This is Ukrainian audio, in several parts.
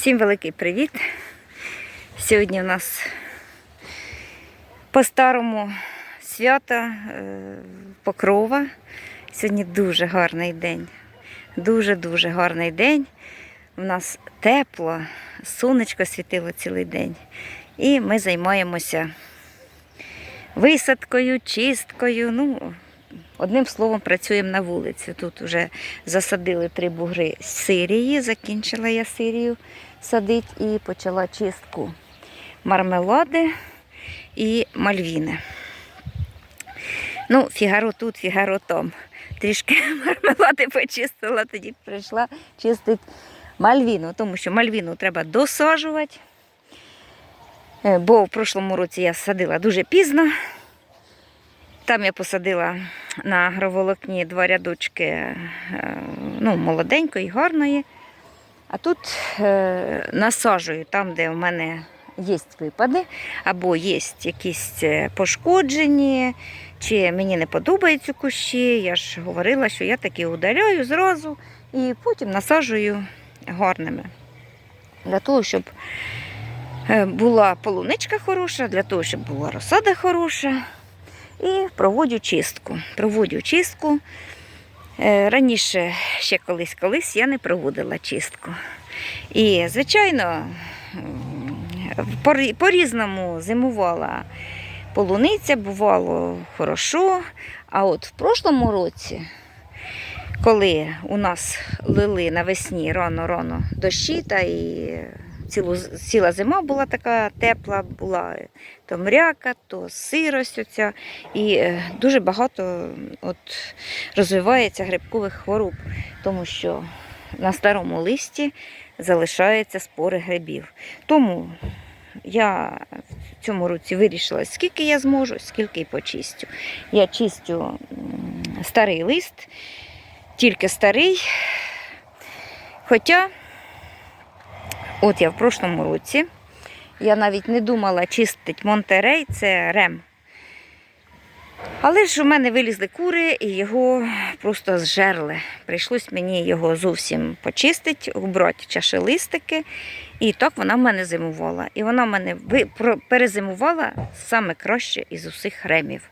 Всім великий привіт! Сьогодні у нас по-старому свято е, Покрова. Сьогодні дуже гарний день. Дуже-дуже гарний день. У нас тепло, сонечко світило цілий день. І ми займаємося висадкою, чисткою. Ну, Одним словом, працюємо на вулиці. Тут вже засадили три бугри з сирії, закінчила я сирію садити і почала чистку мармелади і мальвіни. Ну, фігаро тут, фігаро там. Трішки мармелади почистила, тоді прийшла чистити мальвіну, тому що мальвіну треба досаджувати. Е, Бо в прошлому році я садила дуже пізно. Там я посадила на агроволокні два рядочки е, ну, молоденької, гарної. А тут е, насаджую там, де в мене є випади, або є якісь е, пошкоджені, чи мені не подобаються кущі. Я ж говорила, що я такі удаляю зразу і потім насаджую гарними. Для того, щоб е, була полуничка хороша, для того, щоб була розсада хороша. І проводжу чистку. Проводжу чистку. Е, Раніше ще колись-колись я не проводила чистку. І, звичайно, по-різному зимувала полуниця, бувало хорошо. А от в прошлому році, коли у нас лили навесні рано-рано дощі, та і цілу, ціла зима була така тепла, була то мряка, то сирость оця, і е, дуже багато от, розвивається грибкових хвороб, тому що на старому листі залишаються спори грибів. Тому я в цьому році вирішила, скільки я зможу, скільки й почистю. Я чистю старий лист, тільки старий. Хоча, от я в прошлому році, я навіть не думала чистити Монтерей, це рем. Але ж у мене вилізли кури і його просто зжерли. Прийшлось мені його зовсім почистити, убрати чашелистики. І так вона в мене зимувала. І вона в мене перезимувала саме краще із усіх ремів.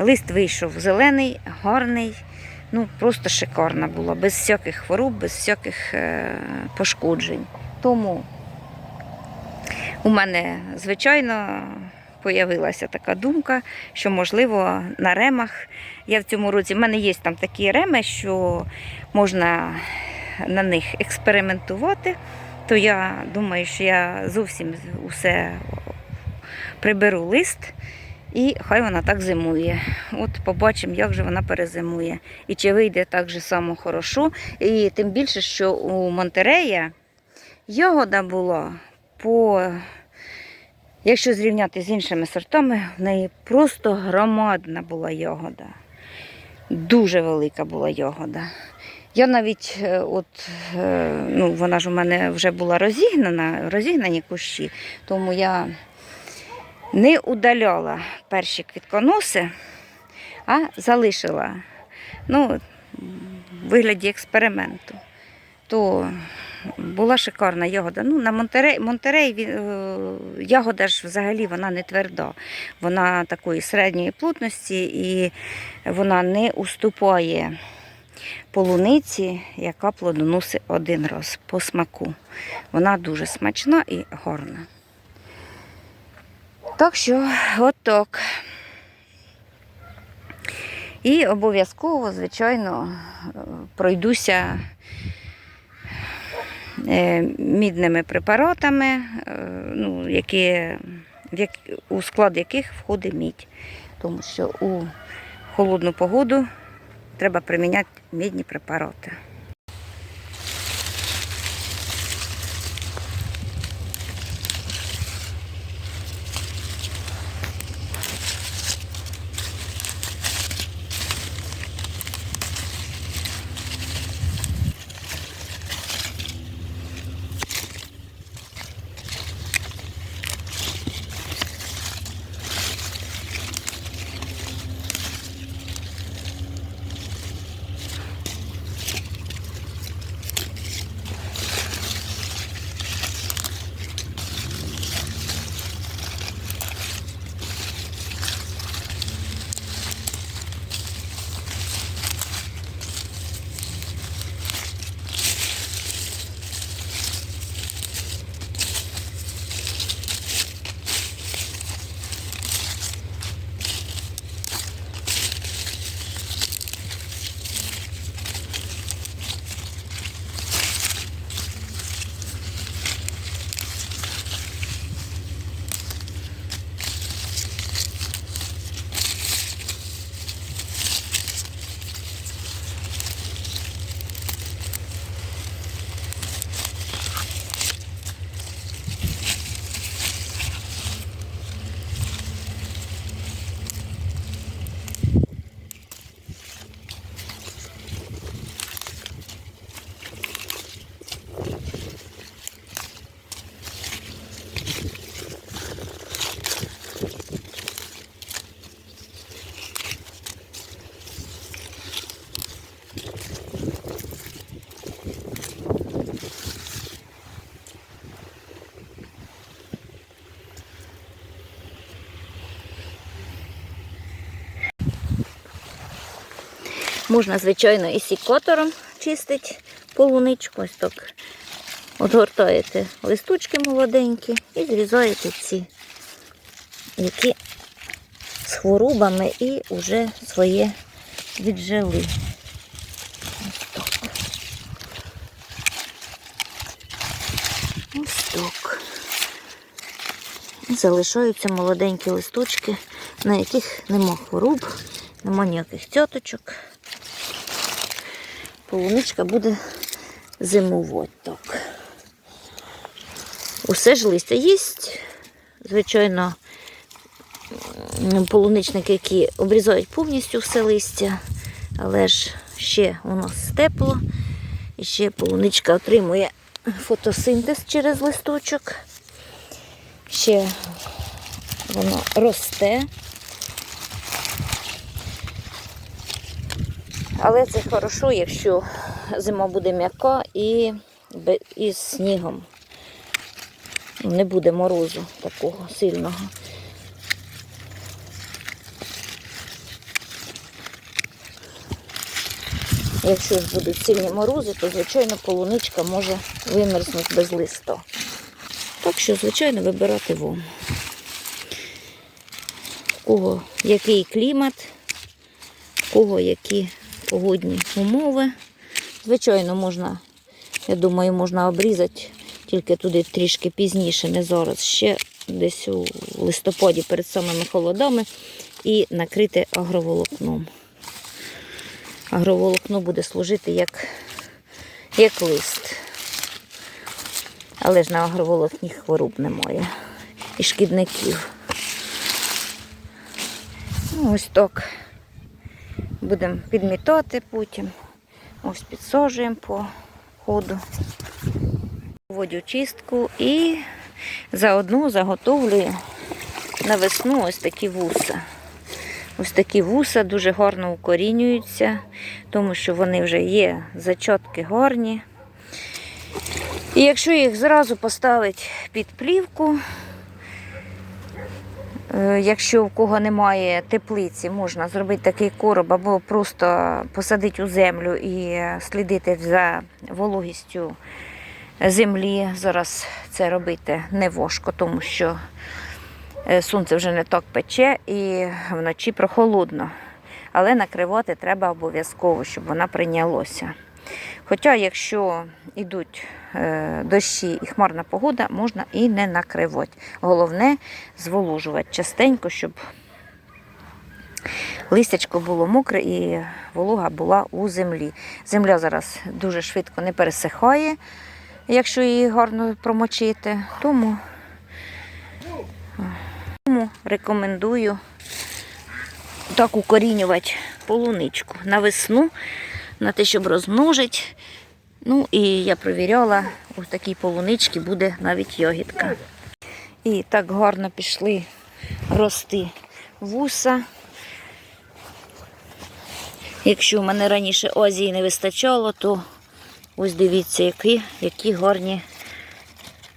Лист вийшов зелений, гарний, ну просто шикарна була, без всяких хвороб, без всяких е, пошкоджень. Тому у мене, звичайно, появилася така думка, що, можливо, на ремах. Я в цьому році, в мене є там такі реми, що можна на них експериментувати, то я думаю, що я зовсім усе приберу лист. І хай вона так зимує. От побачимо, як же вона перезимує. І чи вийде так же само хорошо. І тим більше, що у Монтерея ягода була по, якщо зрівняти з іншими сортами, в неї просто громадна була ягода. Дуже велика була ягода. Я навіть, е, от, е, ну, вона ж у мене вже була розігнана, розігнані кущі, тому я не удаляла перші квітконоси, а залишила ну, в вигляді експерименту. То була шикарна ягода. Ну, на Монтерей, Монтерей е, ягода ж взагалі вона не тверда. Вона такої середньої плотності і вона не уступає полуниці, яка плодоносить один раз по смаку. Вона дуже смачна і гарна. Так що, от так. І обов'язково, звичайно, е, пройдуся мідними препаратами, е, ну, які, у склад яких входить мідь. Тому що у холодну погоду треба приміняти мідні препарати. Можна, звичайно, і сікотором чистити полуничку. Ось так. Отгортаєте листочки молоденькі і зрізаєте ці, які з хворобами і вже своє віджили. Ось так. Ось так. Залишаються молоденькі листочки, на яких нема хвороб, нема ніяких цяточок. Полуничка буде зимувати так. Усе ж листя є. Звичайно, полуничники, які обрізають повністю все листя, але ж ще у нас тепло, і ще полуничка отримує фотосинтез через листочок. Ще воно росте. Але це хорошо, якщо зима буде м'яка і із снігом. Не буде морозу такого сильного. Якщо ж будуть сильні морози, то, звичайно, полуничка може вимерзнути без листа. Так що, звичайно, вибирати вам. У кого який клімат, у кого які погодні умови. Звичайно, можна, я думаю, можна обрізати тільки туди трішки пізніше, не зараз, ще десь у листопаді перед самими холодами і накрити агроволокном. Агроволокно буде служити як, як лист. Але ж на агроволокні хвороб немає. І шкідників. Ну, ось так. Будемо підмітати потім. Ось підсаджуємо по ходу. Вводю чистку і заодно заготовлюю на весну ось такі вуса. Ось такі вуса дуже гарно укорінюються, тому що вони вже є зачатки гарні. І якщо їх зразу поставити під плівку, якщо в кого немає теплиці, можна зробити такий короб або просто посадити у землю і слідити за вологістю землі. Зараз це робити не важко, тому що е, сонце вже не так пече і вночі прохолодно. Але накривати треба обов'язково, щоб вона прийнялося. Хоча, якщо йдуть е, дощі і хмарна погода, можна і не накривати. Головне зволожувати частенько, щоб листячко було мокре і волога була у землі. Земля зараз дуже швидко не пересихає, якщо її гарно промочити. Тому, тому рекомендую так укорінювати полуничку на весну, на те, щоб розмножити. Ну і я провіряла, у такій полуничці буде навіть йогітка. І так гарно пішли рости вуса. Якщо в мене раніше Азії не вистачало, то ось дивіться, які, які гарні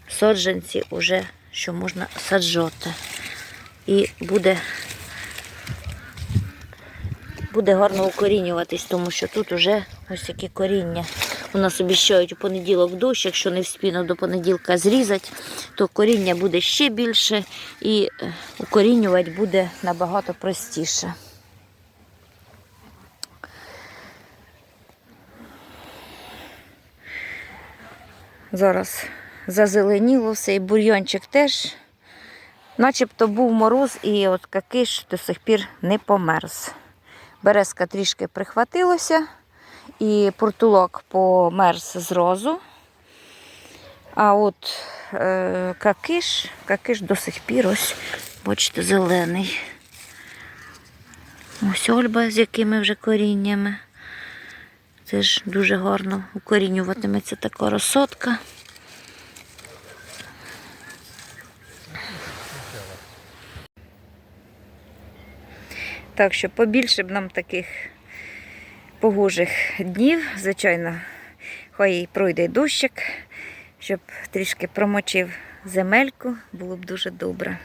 саджанці вже, що можна саджати. І буде, буде гарно укорінюватись, тому що тут вже ось такі коріння. У нас обіщають у понеділок дощ, якщо не вспіну до понеділка зрізати, то коріння буде ще більше і е, укорінювати буде набагато простіше. Зараз зазеленіло все, і бур'йончик теж. Начебто був мороз, і от какиш до сих пір не померз. Березка трішки прихватилося, і портулок померз зразу. А от е, какиш, какиш до сих пір ось, бачите, зелений. Ось ольба з якими вже коріннями. Це ж дуже гарно укорінюватиметься така розсотка. Так що побільше б нам таких погожих днів, звичайно, хай пройде дощик, щоб трішки промочив земельку, було б дуже добре.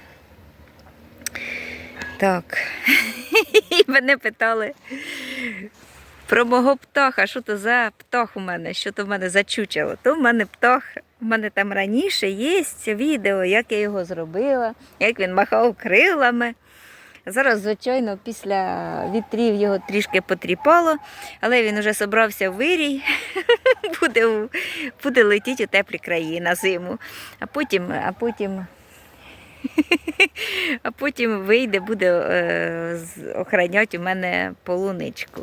Так, мене питали, Про мого птаха, що то за птах у мене, що то в мене за чучело. То в мене птах, в мене там раніше є відео, як я його зробила, як він махав крилами. Зараз, звичайно, після вітрів його трішки потріпало, але він вже собрався в вирій, буде, буде летіти у теплі краї на зиму. А потім, а потім, а потім вийде, буде е, охороняти у мене полуничку.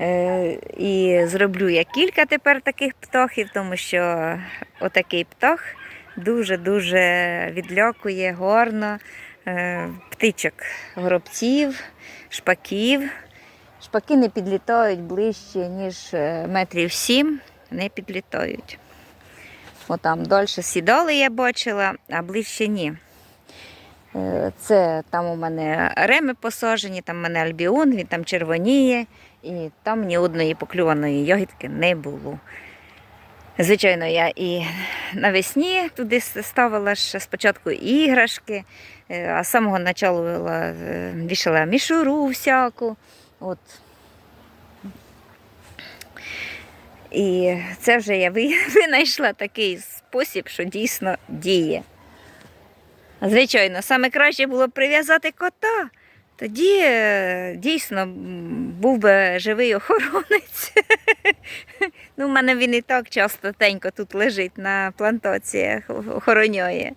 Е, і зроблю я кілька тепер таких птахів, тому що отакий птах дуже-дуже відлякує гарно е, птичок, горобців, шпаків. Шпаки не підлітають ближче, ніж е, метрів сім, не підлітають. Отам далі сідали, я бачила, а ближче ні. Е, Це там у мене реми посаджені, там у мене альбіон, він там червоніє, і там ні одної поклюваної ягідки не було. Звичайно, я і навесні туди ставила ще спочатку іграшки, е, а з самого початку е, вішала мішуру всяку. От. І це вже я винайшла такий спосіб, що дійсно діє. Звичайно, саме краще було прив'язати кота. Тоді е, дійсно був би живий охоронець. ну, в мене він і так частотенько тут лежить на плантаціях, охороняє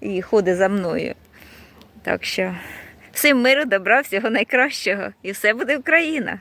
і ходить за мною. Так що всім миру, добра, всього найкращого. І все буде Україна.